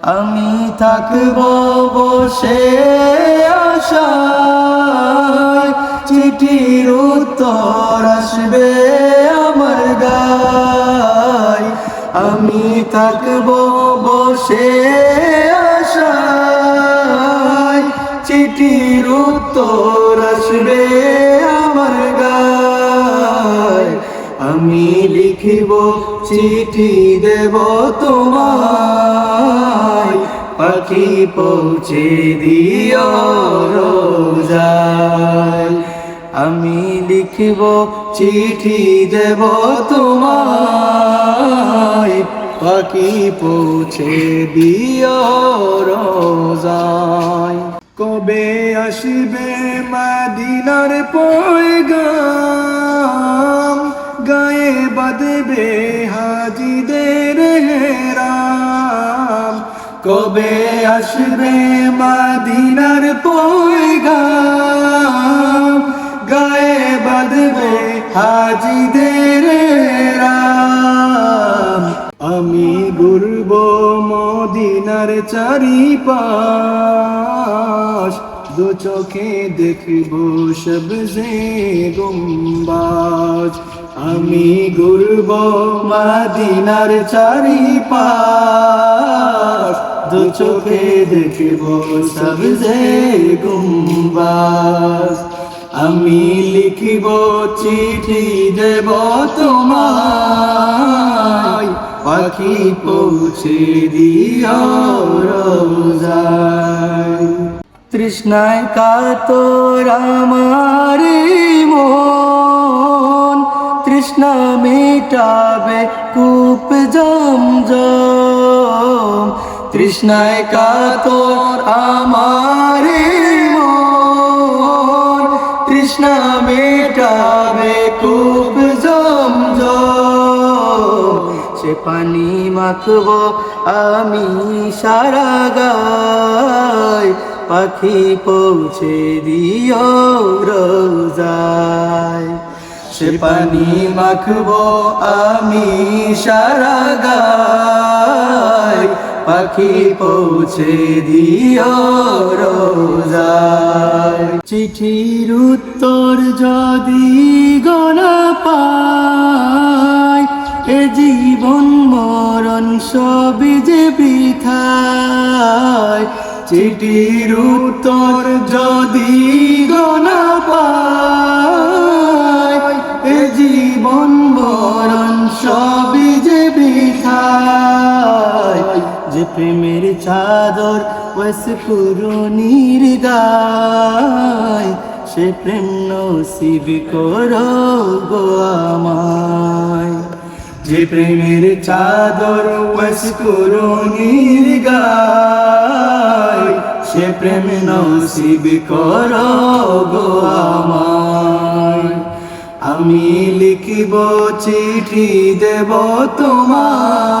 আমি থাকব বসে চিঠির উত্তর আসবে আমার গায়। আমি থাকব বসে চিঠির উত্তর আসবে আমি লিখিব, চিঠি দেব তোমায়। পাখি পৌঁছে দিও রোজায়। আমি লিখিব, চিঠি দেব তোমায়। পাখি পৌঁছে দিও রোজায়। কবে আসবে মাদিনার পয়গাম বাঁধবে হাজিদের হেরাম। কবে আসবে মাদিনার পয়গাম গায়ে বাঁধবে হাজিদের হেরাম। আমি ঘুরব মদিনার চারিপাশ। দু চোখে দেখব সবজে গুম্বাজ। আমি ঘুরব মদিনার চারিপাশ। দু চোখে দেখব সবজে গুম্বাজ। আমি লিখিব চিঠি দেব তোমায়। পাখি পৌঁছে দিও রোজায়। তৃষ্ণায় কাতর আমার মন তৃষ্ণা মেটাবে কূপ জমজম। তৃষ্ণায় কাতর আমার তৃষ্ণা মেটাবে কূপ জমজম। সে পানি মাখব আমি সারা গায়। পাখি পৌঁছে দিও সে পানি মাখব আমি সারা গায়। পাখি পৌঁছে দিও রোজায়। চিঠির উত্তর যদি গণা পায়, এ জীবন মরণ সবই যে বৃথায়। চিঠির উত্তর যদি গণা পায় প্রেমের চাদর ওয়াস পুরনির গায় সে প্রেম নসিব করো গো আমায়। যে প্রেমের চাদর ওয়াস পুরনির গায় সে প্রেম নসিব করো গো আমায়। আমি লিখিব চিঠি দেব তোমায়